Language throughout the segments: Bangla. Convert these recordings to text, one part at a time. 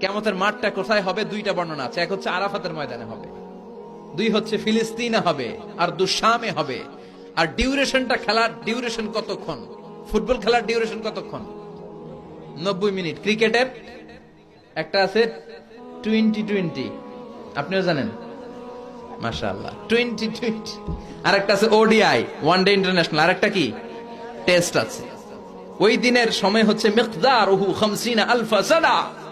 কেমতের মাঠটা কোথায় হবে দুইটা বর্ণনা আছে। এক হচ্ছে আরাফাতের ময়দানে হবে। দুই হচ্ছে ফিলিস্তিনে হবে আর দুশামে হবে। আর ডিউরেশনটা খেলার ডিউরেশন কতক্ষণ? ফুটবল খেলার ডিউরেশন কতক্ষণ? নব্বই মিনিট। ক্রিকেটের একটা আছে টোয়েন্টি টোয়েন্টি। আপনিও জানেন? মাশাআল্লাহ। Twenty twenty. আর একটা আছে ওডিআই, ওয়ান ডে ইন্টারন্যাশনাল। আর একটা কি? টেস্ট আছে। ওই দিনের সময় হচ্ছে মিকদার ওহু খামসিনা আলফা সানা।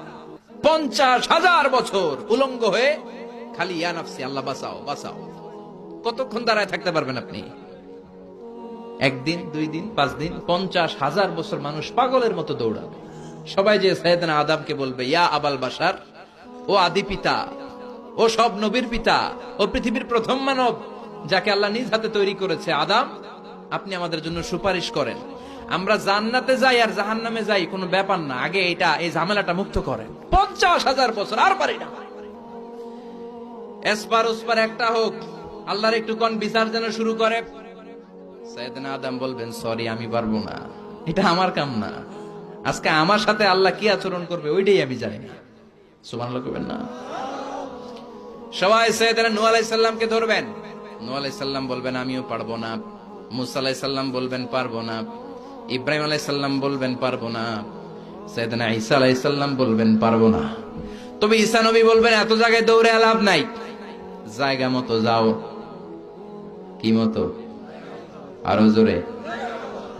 পঞ্চাশ হাজার বছর উলঙ্গ হয়ে খালি ইয়া নাফসি, আল্লাহ বাঁচাও বাঁচাও। কতক্ষণ দাঁড়ায় থাকতে পারবেন আপনি? একদিন, দুই দিন, পাঁচ দিন, পঞ্চাশ হাজার বছর মানুষ পাগলের মতো দৌড়াবে। সবাই যে সৈয়দনা আদামকে বলবে, ইয়া আবাল বাসার ও আদি পিতা, ও সব নবীর পিতা, ও পৃথিবীর প্রথম মানব, যাকে আল্লাহ নিজ হাতে তৈরি করেছে আদাম, আপনি আমাদের জন্য সুপারিশ করেন। আমরা জান্নাতে যাই আর জাহান্নামে যাই, কোনো ব্যাপার না। আগে এটা, এই ঝামেলাটা মুক্ত করেন। পঞ্চাশ হাজার বছর, আর পারি না। এসপার একটা হোক, আল্লাহর একটু কোন বিচার যেন শুরু করে। আদম বলবেন সরি আমি পারব না। এটা আমার কাম না। আজকে আমার সাথে আল্লাহ কি আচরণ করবে, ওইটাই আমি জানি না। করবেন না। সবাই সৈয়দনা নূহ আলাইহিস সালামকে ধরবেন। নূহ আলাইহিস সালাম বলবেন, আমিও পারব না। মুসা আলাইহিস সালাম বলবেন, পারব না। ইব্রাহিম আলাইহিস সালাম বলবেন, পারব না। সৈয়দনা ঈসা আলাইহিস সালাম বলবেন, পারব না। তবে ঈসা নবী বলবেন, এত জায়গায় দৌড়ে লাভ নাই। জায়গা মতো যাও। কি মতো? আরও জোরে।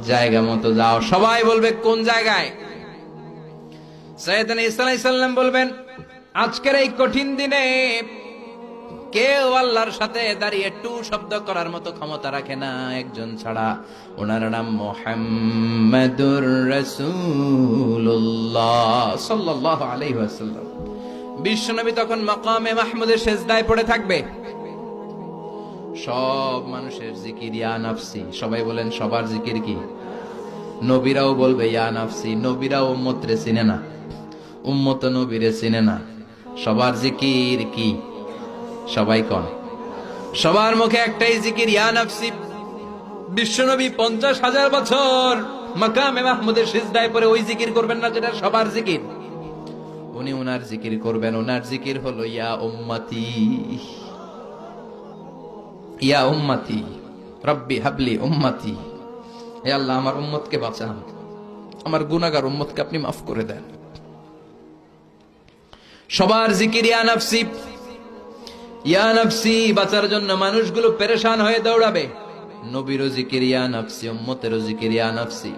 জায়গা মতো যাও। সবাই বলবে, কোন জায়গায়? সৈয়দনা ঈসা আলাইহিস সালাম বলবেন, আজকের এই কঠিন দিনে কেউ আল্লাহর সাথে দাঁড়িয়ে টু শব্দ করার মতো ক্ষমতা রাখে না, একজন ছাড়া। ওনার নাম মোহাম্মদুর রসুল্লাহ সাল্লাহ আলাইহি বিশ্বনবী তখন মাকামে মাহমুদের শেষদায় পড়ে থাকবে। সব মানুষের জিকির, ইয়া নাফসি। সবাই বলেন, সবার জিকির কি? নবীরাও বলবে, ইয়া নাফসি। নবীরাও উম্মতরে চিনে না। উম্মত নবীরে চিনে না। সবার জিকির কি? সবাই কন। সবার মুখে একটাই জিকির বিশ্বনবী পঞ্চাশ হাজার বছর মাকামে মাহমুদের সিজদায় পরে ওই জিকির করবেন না যেটা সবার জিকির। উনি জিকির করবেন জিকির হলো, ইয়া উম্মতি। ইয়া উম্মতি, রব্বি হাবলি উম্মতি। হে আল্লাহ, আমার উম্মতকে বাঁচান। আমার গুনাগার উম্মতকে আপনি মাফ করে দেন। সবার জিকির, ইয়া নাফসি। ইয়া নাফসি, বাঁচার জন্য মানুষগুলো পেরেশান হয়ে দৌড়াবে। নবীরও জিকির, ইয়া নাফসি উম্মতেরও জিকির, ইয়া নাফসি।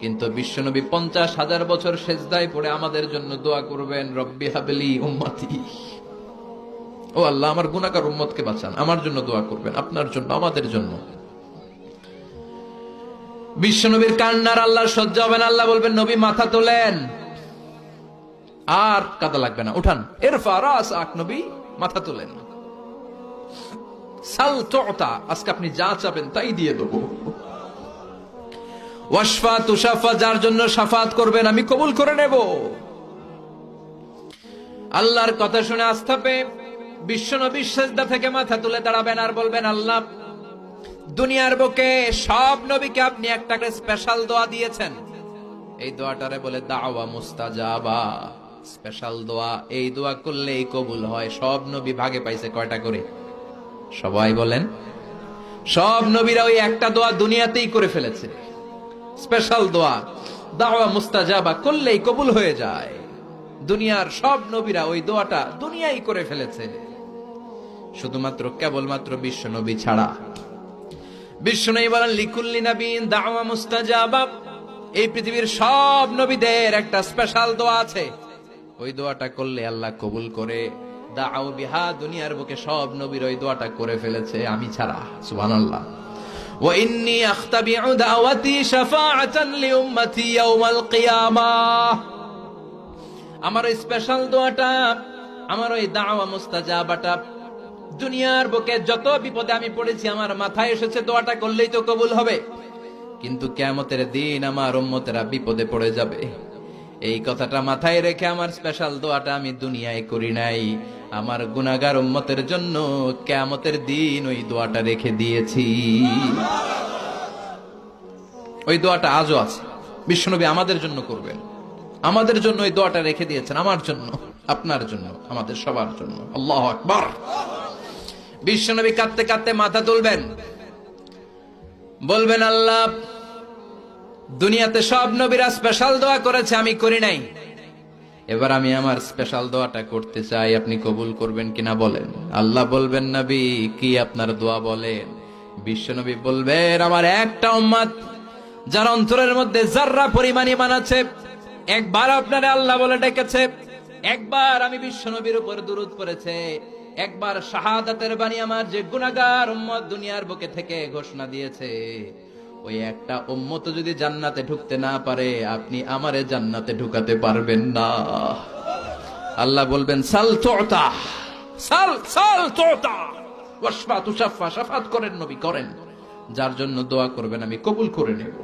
কিন্তু বিশ্বনবী পঞ্চাশ হাজার বছর সেজদায় পড়ে আমাদের জন্য দোয়া করবেন, রব্বি হাবলি উম্মতি। ও আল্লাহ, আমার গুনাহগার উম্মতকে বাঁচান, আমার জন্য দোয়া করবেন, আপনার জন্য, আমাদের জন্য। বিশ্বনবীর কান্নার আল্লাহ সহ্য হবেন আল্লাহ বলবেন, নবী মাথা তোলেন। আর কাদা লাগবে না, উঠান। এর ফারাস আক, নবী, মাথা তোলেন। আজকে আপনি যা চাবেন তাই দিয়ে দেবো। ওয়াসফা তুষাফা যার জন্য সাফাত করবেন, আমি কবুল করে নেব। আল্লাহর কথা শুনে আস্থা পেয়ে বিশ্ব নবী থেকে মাথা তুলে দাঁড়াবেন আর বলবেন, আল্লাহ, দুনিয়ার বুকে সব নবীকে আপনি একটা করে স্পেশাল দোয়া দিয়েছেন। এই দোয়াটারে বলে দাওয়া মুস্তাজাবা। স্পেশাল দোয়া, এই দোয়া করলেই কবুল হয়, সব নবী ভাগে পাইছে কয়টা করে? সবাই বলেন, সব নবীরা ওই একটা দোয়া দুনিয়াতেই করে ফেলেছে। স্পেশাল দোয়া, দাওয়া মুস্তাজাবা করলেই কবুল হয়ে যায়। দুনিয়ার সব নবীরা ওই দোয়াটা দুনিয়াই করে ফেলেছে। শুধুমাত্র, কেবলমাত্র বিশ্ব নবী ছাড়া। বিশ্ব নবী বলেন, লিকুল্লি নবীন দাওয়া মুস্তাজাবা। এই পৃথিবীর সব নবীদের একটা স্পেশাল দোয়া আছে। ওই দোয়াটা করলে আল্লাহ কবুল করে। দাও বিহা দুনিয়ার বুকে সব নবীর ওই দোয়াটা করে ফেলেছে আমি ছাড়া সুবহানাল্লাহ وإني أختبع دعوتي شفاعة لأمتي يوم القيامة আমার ওই স্পেশাল দোয়াটা আমার ওই দাওয়া মুস্তাজাবাটা দুনিয়ার বুকে যত বিপদে আমি পড়েছি আমার মাথায় এসেছে দোয়াটা করলেই তো কবুল হবে কিন্তু কেমতের দিন আমার উম্মতেরা বিপদে পড়ে যাবে এই কথাটা মাথায় রেখে আমার স্পেশাল দোয়াটা আমি দুনিয়ায় করি নাই আমার গুনাগার উম্মতের জন্য কেমতের দিন ওই দোয়াটা রেখে দিয়েছি। ওই দোয়াটা আজও আছে। বিশ্বনবী আমাদের জন্য করবেন। আমাদের জন্য ওই দোয়াটা রেখে দিয়েছেন আমার জন্য, আপনার জন্য, আমাদের সবার জন্য। আল্লাহ আকবার। বিশ্বনবী কাঁদতে কাঁদতে মাথা তুলবেন। বলবেন, আল্লাহ, দুনিয়াতে সব নবীরা স্পেশাল দোয়া করেছে, আমি করি নাই। এবার আমি আমার স্পেশাল দোয়াটা করতে চাই, আপনি কবুল করবেন কিনা বলেন? আল্লাহ বলবেন, নবী, কি আপনার দোয়া বলেন? বিশ্বনবী বলবেন, আমার একটা উম্মাদ যার অন্তরের মধ্যে জাররা পরিমাণ ইমান আছে, একবার আপনারা আল্লাহ বলে ডেকেছে, একবার আমি বিশ্বনবীর উপর দুরুদ পড়েছে, একবার শাহাদাতের বাণী আমার যে গুনাহগার উম্মত দুনিয়ার বুকে থেকে ঘোষণা দিয়েছে। ওই একটা উম্মত যদি জান্নাতে ঢুকতে না পারে, আপনি আমারে জান্নাতে ঢুকাতে পারবেন না। আল্লাহ বলবেন, সাল তোতা, সাল সাল তোতা। ওয়াসফা তুসাফা সাফাত করেন নবী, করেন। যার জন্য দোয়া করবেন আমি কবুল করে নেব।